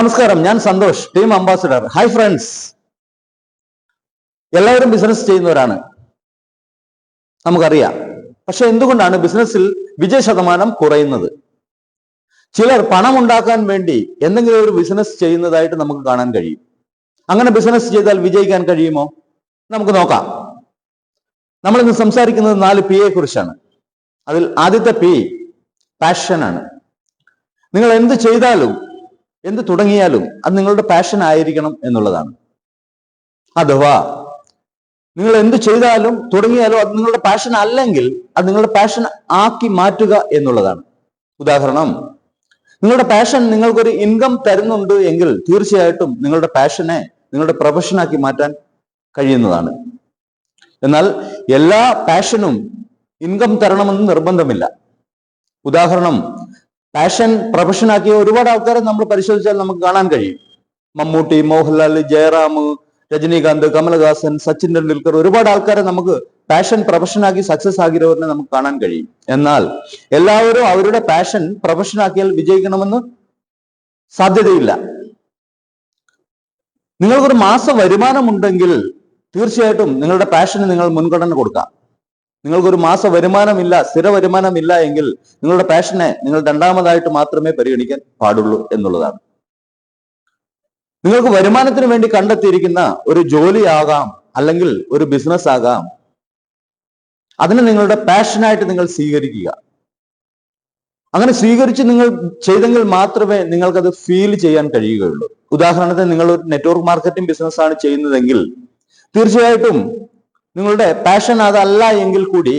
നമസ്കാരം ഞാൻ Santhosh team ambassador. Hi friends എല്ലാവരും ബിസിനസ് ചെയ്യുന്നവരാണ്. നമുക്കറിയാം. പക്ഷെ എന്തുകൊണ്ടാണ് ബിസിനസ്സിൽ വിജയ ശതമാനം കുറയുന്നത്? ചിലർ പണം ഉണ്ടാക്കാൻ വേണ്ടി എന്തെങ്കിലും ഒരു ബിസിനസ് ചെയ്യുന്നതായിട്ട് നമുക്ക് കാണാൻ കഴിയും. അങ്ങനെ ബിസിനസ് ചെയ്താൽ വിജയിക്കാൻ കഴിയുമോ? നമുക്ക് നോക്കാം. നമ്മൾ ഇന്ന് സംസാരിക്കുന്നത് നാല് പി യെ കുറിച്ചാണ്. അതിൽ ആദ്യത്തെ പി പാഷൻ ആണ്. നിങ്ങൾ എന്ത് ചെയ്താലും എന്ത് തുടങ്ങിയാലും അത് നിങ്ങളുടെ പാഷൻ ആയിരിക്കണം എന്നുള്ളതാണ്. അഥവാ നിങ്ങൾ എന്ത് ചെയ്താലും തുടങ്ങിയാലും അത് നിങ്ങളുടെ പാഷൻ അല്ലെങ്കിൽ അത് നിങ്ങളുടെ പാഷൻ ആക്കി മാറ്റുക എന്നുള്ളതാണ്. ഉദാഹരണം നിങ്ങളുടെ പാഷൻ നിങ്ങൾക്കൊരു ഇൻകം തരുന്നുണ്ട് എങ്കിൽ തീർച്ചയായിട്ടും നിങ്ങളുടെ പാഷനെ നിങ്ങളുടെ പ്രൊഫഷനാക്കി മാറ്റാൻ കഴിയുന്നതാണ്. എന്നാൽ എല്ലാ പാഷനും ഇൻകം തരണമെന്ന് നിർബന്ധമില്ല. ഉദാഹരണം പാഷൻ പ്രൊഫഷനാക്കിയ ഒരുപാട് ആൾക്കാരെ നമ്മൾ പരിശോധിച്ചാൽ നമുക്ക് കാണാൻ കഴിയും. മമ്മൂട്ടി മോഹൻലാൽ ജയറാം രജനീകാന്ത് കമലഹാസൻ സച്ചിൻ ടെണ്ടുൽക്കർ ഒരുപാട് ആൾക്കാരെ നമുക്ക് പാഷൻ പ്രൊഫഷനാക്കി സക്സസ് ആകിയവരെ നമുക്ക് കാണാൻ കഴിയും. എന്നാൽ എല്ലാവരും അവരുടെ പാഷൻ പ്രൊഫഷനാക്കിയാൽ വിജയിക്കണമെന്ന് സാധ്യതയില്ല. നിങ്ങൾക്കൊരു മാസ വരുമാനം ഉണ്ടെങ്കിൽ തീർച്ചയായിട്ടും നിങ്ങളുടെ പാഷന് നിങ്ങൾ മുൻഗണന കൊടുക്കാം. നിങ്ങൾക്കൊരു മാസ വരുമാനമില്ല സ്ഥിര വരുമാനമില്ല എങ്കിൽ നിങ്ങളുടെ പാഷനെ നിങ്ങൾ രണ്ടാമതായിട്ട് മാത്രമേ പരിഗണിക്കാൻ പാടുള്ളൂ എന്നുള്ളതാണ്. നിങ്ങൾക്ക് വരുമാനത്തിന് വേണ്ടി കണ്ടെത്തിയിരിക്കുന്ന ഒരു ജോലിയാകാം അല്ലെങ്കിൽ ഒരു ബിസിനസ് ആകാം അതിനെ നിങ്ങളുടെ പാഷനായിട്ട് നിങ്ങൾ സ്വീകരിക്കുക. അങ്ങനെ സ്വീകരിച്ച് നിങ്ങൾ ചെയ്തെങ്കിൽ മാത്രമേ നിങ്ങൾക്കത് ഫീൽ ചെയ്യാൻ കഴിയുകയുള്ളൂ. ഉദാഹരണത്തിന് നിങ്ങൾ ഒരു നെറ്റ്വർക്ക് മാർക്കറ്റിംഗ് ബിസിനസ് ആണ് ചെയ്യുന്നതെങ്കിൽ തീർച്ചയായിട്ടും നിങ്ങളുടെ പാഷൻ അതല്ല എങ്കിൽ കൂടി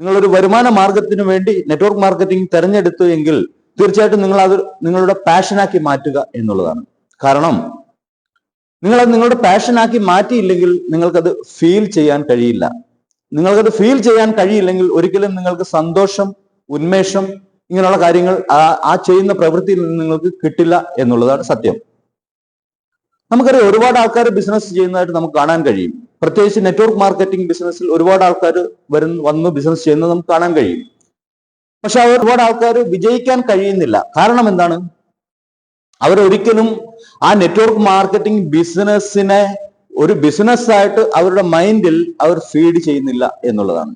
നിങ്ങളൊരു വരുമാന മാർഗത്തിന് വേണ്ടി നെറ്റ്വർക്ക് മാർക്കറ്റിംഗ് തിരഞ്ഞെടുത്തു എങ്കിൽ തീർച്ചയായിട്ടും നിങ്ങൾ അത് നിങ്ങളുടെ പാഷനാക്കി മാറ്റുക എന്നുള്ളതാണ്. കാരണം നിങ്ങൾ അത് നിങ്ങളുടെ പാഷനാക്കി മാറ്റിയില്ലെങ്കിൽ നിങ്ങൾക്കത് ഫീൽ ചെയ്യാൻ കഴിയില്ല. നിങ്ങൾക്കത് ഫീൽ ചെയ്യാൻ കഴിയില്ലെങ്കിൽ ഒരിക്കലും നിങ്ങൾക്ക് സന്തോഷം ഉന്മേഷം ഇങ്ങനെയുള്ള കാര്യങ്ങൾ ആ ചെയ്യുന്ന പ്രവൃത്തിയിൽ നിന്ന് നിങ്ങൾക്ക് കിട്ടില്ല എന്നുള്ളതാണ് സത്യം. നമുക്കറിയാം ഒരുപാട് ആൾക്കാർ ബിസിനസ് ചെയ്യുന്നതായിട്ട് നമുക്ക് കാണാൻ കഴിയും. പ്രത്യേകിച്ച് നെറ്റ്വർക്ക് മാർക്കറ്റിംഗ് ബിസിനസ്സിൽ ഒരുപാട് ആൾക്കാർ വരുന്ന വന്ന് ബിസിനസ് ചെയ്യുന്നത് നമുക്ക് കാണാൻ കഴിയും. പക്ഷെ അവർ ഒരുപാട് ആൾക്കാർ വിജയിക്കാൻ കഴിയുന്നില്ല. കാരണം എന്താണ്? അവരൊരിക്കലും ആ നെറ്റ്വർക്ക് മാർക്കറ്റിംഗ് ബിസിനസ്സിനെ ഒരു ബിസിനസ് ആയിട്ട് അവരുടെ മൈൻഡിൽ അവർ ഫീഡ് ചെയ്യുന്നില്ല എന്നുള്ളതാണ്.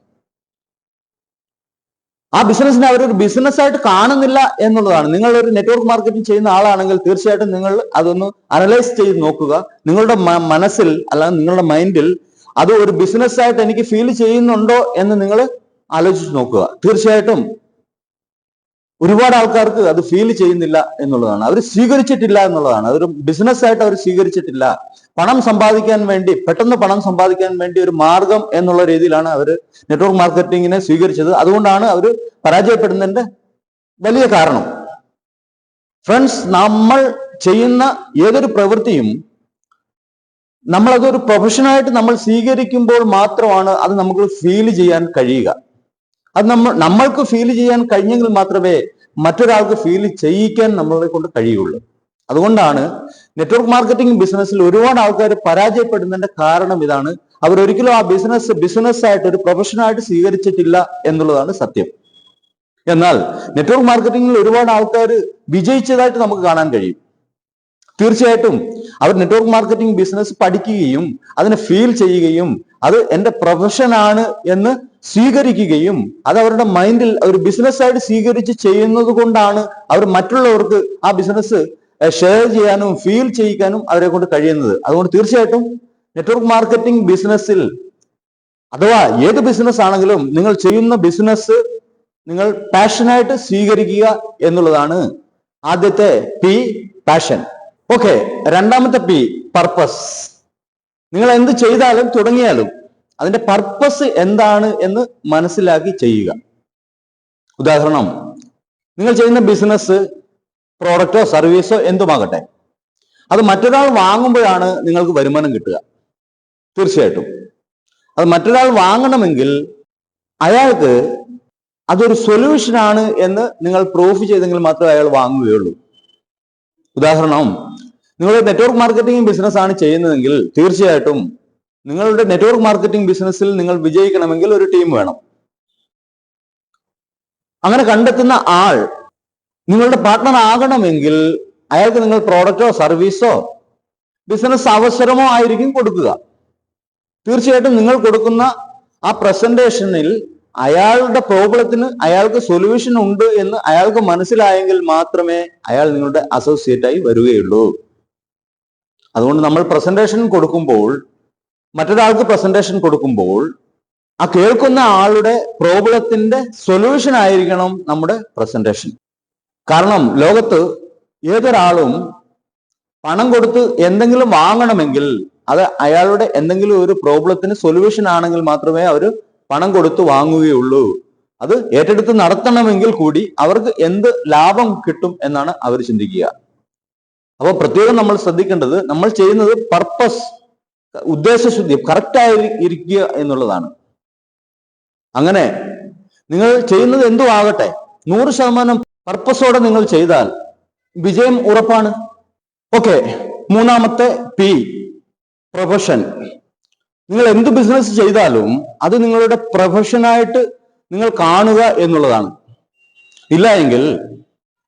ആ ബിസിനസ്സിനെ അവരൊരു ബിസിനസ് ആയിട്ട് കാണുന്നില്ല എന്നുള്ളതാണ്. നിങ്ങൾ ഒരു നെറ്റ്വർക്ക് മാർക്കറ്റിംഗ് ചെയ്യുന്ന ആളാണെങ്കിൽ തീർച്ചയായിട്ടും നിങ്ങൾ അതൊന്ന് അനലൈസ് ചെയ്ത് നോക്കുക. നിങ്ങളുടെ മനസ്സിൽ അല്ലെങ്കിൽ നിങ്ങളുടെ മൈൻഡിൽ അത് ഒരു ബിസിനസ് ആയിട്ട് എനിക്ക് ഫീൽ ചെയ്യുന്നുണ്ടോ എന്ന് നിങ്ങൾ ആലോചിച്ച് നോക്കുക. തീർച്ചയായിട്ടും ഒരുപാട് ആൾക്കാർക്ക് അത് ഫീൽ ചെയ്യുന്നില്ല എന്നുള്ളതാണ്. അവർ സ്വീകരിച്ചിട്ടില്ല എന്നുള്ളതാണ്. അതൊരു ബിസിനസ് ആയിട്ട് അവർ സ്വീകരിച്ചിട്ടില്ല. പണം സമ്പാദിക്കാൻ വേണ്ടി പെട്ടെന്ന് പണം സമ്പാദിക്കാൻ വേണ്ടി ഒരു മാർഗം എന്നുള്ള രീതിയിലാണ് അവർ നെറ്റ്വർക്ക് മാർക്കറ്റിങ്ങിനെ സ്വീകരിച്ചത്. അതുകൊണ്ടാണ് അവർ പരാജയപ്പെടുന്നതിന്റെ വലിയ കാരണം. ഫ്രണ്ട്സ് നമ്മൾ ചെയ്യുന്ന ഏതൊരു പ്രവൃത്തിയും നമ്മൾ അതൊരു പ്രൊഫഷനായിട്ട് നമ്മൾ സ്വീകരിക്കുമ്പോൾ മാത്രമാണ് അത് നമുക്ക് ഫീൽ ചെയ്യാൻ കഴിയുക. അത് നമ്മൾ നമ്മൾക്ക് ഫീൽ ചെയ്യാൻ കഴിഞ്ഞെങ്കിൽ മാത്രമേ മറ്റൊരാൾക്ക് ഫീൽ ചെയ്യിക്കാൻ നമ്മളെ കൊണ്ട് കഴിയുള്ളൂ. അതുകൊണ്ടാണ് നെറ്റ്വർക്ക് മാർക്കറ്റിംഗ് ബിസിനസ്സിൽ ഒരുപാട് ആൾക്കാർ പരാജയപ്പെടുന്നതിന്റെ കാരണം ഇതാണ്. അവർ ഒരിക്കലും ആ ബിസിനസ് ബിസിനസ് ആയിട്ട് ഒരു പ്രൊഫഷനായിട്ട് സ്വീകരിച്ചിട്ടില്ല എന്നുള്ളതാണ് സത്യം. എന്നാൽ നെറ്റ്വർക്ക് മാർക്കറ്റിംഗിൽ ഒരുപാട് ആൾക്കാർ വിജയിച്ചതായിട്ട് നമുക്ക് കാണാൻ കഴിയും. തീർച്ചയായിട്ടും അവർ നെറ്റ്വർക്ക് മാർക്കറ്റിംഗ് ബിസിനസ് പഠിക്കുകയും അതിനെ ഫീൽ ചെയ്യുകയും അത് എന്റെ പ്രൊഫഷനാണ് എന്ന് സ്വീകരിക്കുകയും അത് അവരുടെ മൈൻഡിൽ ഒരു ബിസിനസ് ആയിട്ട് സ്വീകരിച്ച് ചെയ്യുന്നത് കൊണ്ടാണ് അവർ മറ്റുള്ളവർക്ക് ആ ബിസിനസ് ഷെയർ ചെയ്യാനും ഫീൽ ചെയ്യിക്കാനും അവരെ കൊണ്ട് കഴിയുന്നത്. അതുകൊണ്ട് തീർച്ചയായിട്ടും നെറ്റ്വർക്ക് മാർക്കറ്റിംഗ് ബിസിനസ്സിൽ അഥവാ ഏത് ബിസിനസ് ആണെങ്കിലും നിങ്ങൾ ചെയ്യുന്ന ബിസിനസ് നിങ്ങൾ പാഷനായിട്ട് സ്വീകരിക്കുക എന്നുള്ളതാണ് ആദ്യത്തെ പി പാഷൻ ഓക്കെ രണ്ടാമത്തെ പി പർപ്പസ് നിങ്ങൾ എന്ത് ചെയ്താലും തുടങ്ങിയാലും അതിന്റെ പർപ്പസ് എന്താണ് എന്ന് മനസ്സിലാക്കി ചെയ്യുക. ഉദാഹരണം നിങ്ങൾ ചെയ്യുന്ന ബിസിനസ് പ്രോഡക്റ്റോ സർവീസോ എന്തുമാകട്ടെ അത് മറ്റൊരാൾ വാങ്ങുമ്പോഴാണ് നിങ്ങൾക്ക് വരുമാനം കിട്ടുക. തീർച്ചയായിട്ടും. അത് മറ്റൊരാൾ വാങ്ങണമെങ്കിൽ അയാൾക്ക് അതൊരു സൊല്യൂഷൻ ആണ് എന്ന് നിങ്ങൾ പ്രൂഫ് ചെയ്തെങ്കിൽ മാത്രമേ അയാൾ വാങ്ങുകയുള്ളൂ. ഉദാഹരണം നിങ്ങൾ നെറ്റ്വർക്ക് മാർക്കറ്റിംഗ് ബിസിനസ് ആണ് ചെയ്യുന്നതെങ്കിൽ തീർച്ചയായിട്ടും നിങ്ങളുടെ നെറ്റ്വർക്ക് മാർക്കറ്റിംഗ് ബിസിനസ്സിൽ നിങ്ങൾ വിജയിക്കണമെങ്കിൽ ഒരു ടീം വേണം. അങ്ങനെ കണ്ടെത്തുന്ന ആൾ നിങ്ങളുടെ പാർട്ട്ണർ ആകണമെങ്കിൽ അയാൾക്ക് നിങ്ങൾ പ്രോഡക്റ്റോ സർവീസോ ബിസിനസ് അവസരമോ ആയിരിക്കും കൊടുക്കുക. തീർച്ചയായിട്ടും നിങ്ങൾ കൊടുക്കുന്ന ആ പ്രസന്റേഷനിൽ അയാളുടെ പ്രോബ്ലത്തിന് അയാൾക്ക് സൊല്യൂഷൻ ഉണ്ട് എന്ന് അയാൾക്ക് മനസ്സിലായെങ്കിൽ മാത്രമേ അയാൾ നിങ്ങളുടെ അസോസിയേറ്റ് ആയി വരികയുള്ളൂ. അതുകൊണ്ട് നമ്മൾ പ്രസന്റേഷൻ കൊടുക്കുമ്പോൾ മറ്റൊരാൾക്ക് പ്രസന്റേഷൻ കൊടുക്കുമ്പോൾ ആ കേൾക്കുന്ന ആളുടെ പ്രോബ്ലത്തിന്റെ സൊല്യൂഷൻ ആയിരിക്കണം നമ്മുടെ പ്രസന്റേഷൻ കാരണം ലോകത്ത് ഏതൊരാളും പണം കൊടുത്ത് എന്തെങ്കിലും വാങ്ങണമെങ്കിൽ അത് അയാളുടെ എന്തെങ്കിലും ഒരു പ്രോബ്ലത്തിന് സൊല്യൂഷൻ ആണെങ്കിൽ മാത്രമേ അവർ പണം കൊടുത്ത് വാങ്ങുകയുള്ളൂ. അത് ഏറ്റെടുത്ത് നടത്തണമെങ്കിൽ കൂടി അവർക്ക് എന്ത് ലാഭം കിട്ടും എന്നാണ് അവർ ചിന്തിക്കുക. അപ്പോൾ പ്രത്യേകം നമ്മൾ ശ്രദ്ധിക്കേണ്ടത് നമ്മൾ ചെയ്യുന്നത് പർപ്പസ് ഉദ്ദേശശുദ്ധി കറക്റ്റായി ഇരിക്കുക എന്നുള്ളതാണ്. അങ്ങനെ നിങ്ങൾ ചെയ്യുന്നത് എന്തു ആകട്ടെ നൂറ് ശതമാനം പർപ്പസോടെ നിങ്ങൾ ചെയ്താൽ വിജയം ഉറപ്പാണ്. ഓക്കെ മൂന്നാമത്തെ പി പ്രൊഫഷൻ നിങ്ങൾ എന്ത് ബിസിനസ് ചെയ്താലും അത് നിങ്ങളുടെ പ്രൊഫഷനായിട്ട് നിങ്ങൾ കാണുക എന്നുള്ളതാണ്. ഇല്ല എങ്കിൽ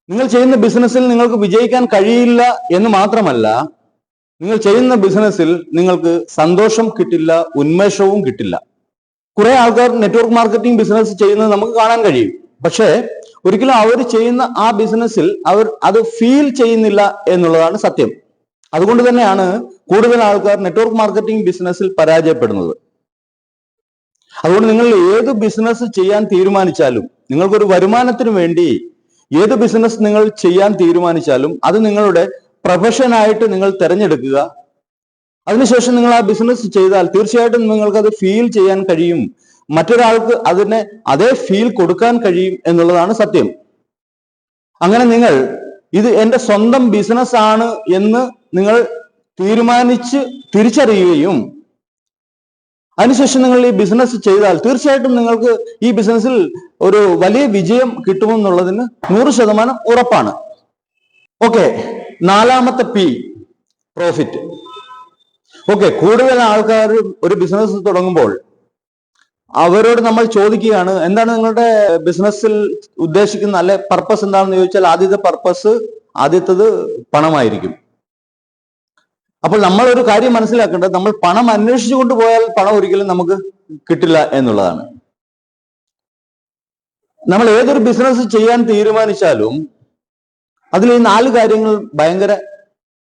നിങ്ങൾ ചെയ്യുന്ന ബിസിനസ്സിൽ നിങ്ങൾക്ക് വിജയിക്കാൻ കഴിയില്ല എന്ന് മാത്രമല്ല നിങ്ങൾ ചെയ്യുന്ന ബിസിനസ്സിൽ നിങ്ങൾക്ക് സന്തോഷം കിട്ടില്ല ഉന്മേഷവും കിട്ടില്ല. കുറെ ആൾക്കാർ നെറ്റ്വർക്ക് മാർക്കറ്റിംഗ് ബിസിനസ് ചെയ്യുന്നത് നമുക്ക് കാണാൻ കഴിയും. പക്ഷേ ഒരിക്കലും അവർ ചെയ്യുന്ന ആ ബിസിനസ്സിൽ അവർ അത് ഫീൽ ചെയ്യുന്നില്ല എന്നുള്ളതാണ് സത്യം. അതുകൊണ്ട് തന്നെയാണ് കൂടുതൽ ആൾക്കാർ നെറ്റ്വർക്ക് മാർക്കറ്റിംഗ് ബിസിനസ്സിൽ പരാജയപ്പെടുന്നത്. അതുകൊണ്ട് നിങ്ങൾ ഏത് ബിസിനസ് ചെയ്യാൻ തീരുമാനിച്ചാലും നിങ്ങൾക്കൊരു വരുമാനത്തിന് വേണ്ടി ഏത് ബിസിനസ് നിങ്ങൾ ചെയ്യാൻ തീരുമാനിച്ചാലും അത് നിങ്ങളുടെ പ്രൊഫഷനായിട്ട് നിങ്ങൾ തിരഞ്ഞെടുക്കുക. അതിനുശേഷം നിങ്ങൾ ആ ബിസിനസ് ചെയ്താൽ തീർച്ചയായിട്ടും നിങ്ങൾക്ക് അത് ഫീൽ ചെയ്യാൻ കഴിയും. മറ്റൊരാൾക്ക് അതിനെ അതേ ഫീൽ കൊടുക്കാൻ കഴിയും എന്നുള്ളതാണ് സത്യം. അങ്ങനെ നിങ്ങൾ ഇത് എന്റെ സ്വന്തം ബിസിനസ് ആണ് എന്ന് നിങ്ങൾ തീരുമാനിച്ച് തിരിച്ചറിയുകയും അതിനുശേഷം നിങ്ങൾ ഈ ബിസിനസ് ചെയ്താൽ തീർച്ചയായിട്ടും നിങ്ങൾക്ക് ഈ ബിസിനസ്സിൽ ഒരു വലിയ വിജയം കിട്ടുമെന്നുള്ളതിന് നൂറ് ശതമാനം ഉറപ്പാണ്. ഓക്കെ നാലാമത്തെ പി പ്രോഫിറ്റ് ഓക്കെ കൂടുതൽ ആൾക്കാർ ഒരു ബിസിനസ് തുടങ്ങുമ്പോൾ അവരോട് നമ്മൾ ചോദിക്കുകയാണ് എന്താണ് നിങ്ങളുടെ ബിസിനസ്സിൽ ഉദ്ദേശിക്കുന്ന അല്ലെ പർപ്പസ് എന്താണെന്ന് ചോദിച്ചാൽ ആദ്യത്തെ പർപ്പസ് ആദ്യത്തത് പണമായിരിക്കും. അപ്പോൾ നമ്മൾ ഒരു കാര്യം മനസ്സിലാക്കേണ്ടത് നമ്മൾ പണം അന്വേഷിച്ചു കൊണ്ടുപോയാൽ പണം ഒരിക്കലും നമുക്ക് കിട്ടില്ല എന്നുള്ളതാണ്. നമ്മൾ ഏതൊരു ബിസിനസ് ചെയ്യാൻ തീരുമാനിച്ചാലും അതിൽ ഈ നാല് കാര്യങ്ങൾ ഭയങ്കര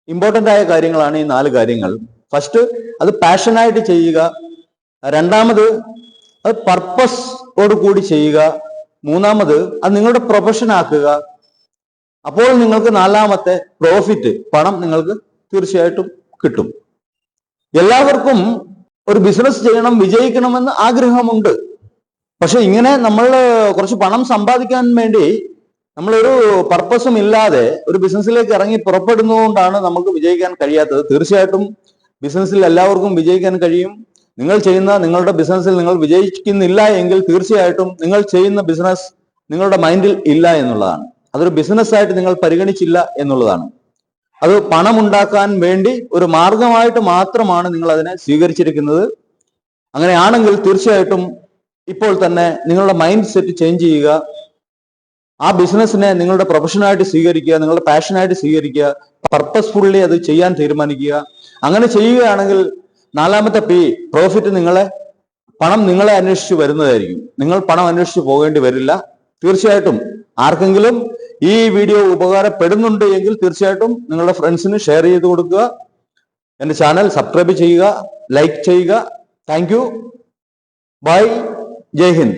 ഇമ്പോർട്ടന്റ് ആയ കാര്യങ്ങളാണ് ഈ നാല് കാര്യങ്ങൾ. ഫസ്റ്റ് അത് പാഷനായിട്ട് ചെയ്യുക. രണ്ടാമത് അത് പർപ്പസോട് കൂടി ചെയ്യുക. മൂന്നാമത് അത് നിങ്ങളുടെ പ്രൊഫഷൻ ആക്കുക. അപ്പോൾ നിങ്ങൾക്ക് നാലാമത്തെ പ്രോഫിറ്റ് പണം നിങ്ങൾക്ക് തീർച്ചയായിട്ടും കിട്ടും. എല്ലാവർക്കും ഒരു ബിസിനസ് ചെയ്യണം വിജയിക്കണമെന്ന് ആഗ്രഹമുണ്ട്. പക്ഷെ ഇങ്ങനെ നമ്മൾ കുറച്ച് പണം സമ്പാദിക്കാൻ വേണ്ടി നമ്മളൊരു പർപ്പസും ഇല്ലാതെ ഒരു ബിസിനസ്സിലേക്ക് ഇറങ്ങി പുറപ്പെടുന്നതുകൊണ്ടാണ് നമുക്ക് വിജയിക്കാൻ കഴിയാത്തത്. തീർച്ചയായിട്ടും ബിസിനസ്സിൽ എല്ലാവർക്കും വിജയിക്കാൻ കഴിയും. നിങ്ങൾ ചെയ്യുന്ന നിങ്ങളുടെ ബിസിനസ്സിൽ നിങ്ങൾ വിജയിക്കുന്നില്ല എങ്കിൽ തീർച്ചയായിട്ടും നിങ്ങൾ ചെയ്യുന്ന ബിസിനസ് നിങ്ങളുടെ മൈൻഡിൽ ഇല്ല എന്നുള്ളതാണ്. അതൊരു ബിസിനസ്സായിട്ട് നിങ്ങൾ പരിഗണിച്ചില്ല എന്നുള്ളതാണ്. അത് പണമുണ്ടാക്കാൻ വേണ്ടി ഒരു മാർഗമായിട്ട് മാത്രമാണ് നിങ്ങൾ അതിനെ സ്വീകരിച്ചിരിക്കുന്നത്. അങ്ങനെയാണെങ്കിൽ തീർച്ചയായിട്ടും ഇപ്പോൾ തന്നെ നിങ്ങളുടെ മൈൻഡ് സെറ്റ് ചേഞ്ച് ചെയ്യുക. ആ ബിസിനസ്സിനെ നിങ്ങളുടെ പ്രൊഫഷനായിട്ട് സ്വീകരിക്കുക നിങ്ങളുടെ പാഷനായിട്ട് സ്വീകരിക്കുക പർപ്പസ്ഫുള്ളി അത് ചെയ്യാൻ തീരുമാനിക്കുക. അങ്ങനെ ചെയ്യുകയാണെങ്കിൽ നാലാമത്തെ പി പ്രോഫിറ്റ് നിങ്ങളെ പണം നിങ്ങളെ അന്വേഷിച്ച് വരുന്നതായിരിക്കും. നിങ്ങൾ പണം അന്വേഷിച്ച് പോകേണ്ടി വരില്ല. തീർച്ചയായിട്ടും ആർക്കെങ്കിലും ഈ വീഡിയോ ഉപകാരപ്പെടുന്നുണ്ട് എങ്കിൽ തീർച്ചയായിട്ടും നിങ്ങളുടെ ഫ്രണ്ട്സിന് ഷെയർ ചെയ്ത് കൊടുക്കുക. എന്റെ ചാനൽ സബ്സ്ക്രൈബ് ചെയ്യുക ലൈക്ക് ചെയ്യുക. Thank you bye Jai Hind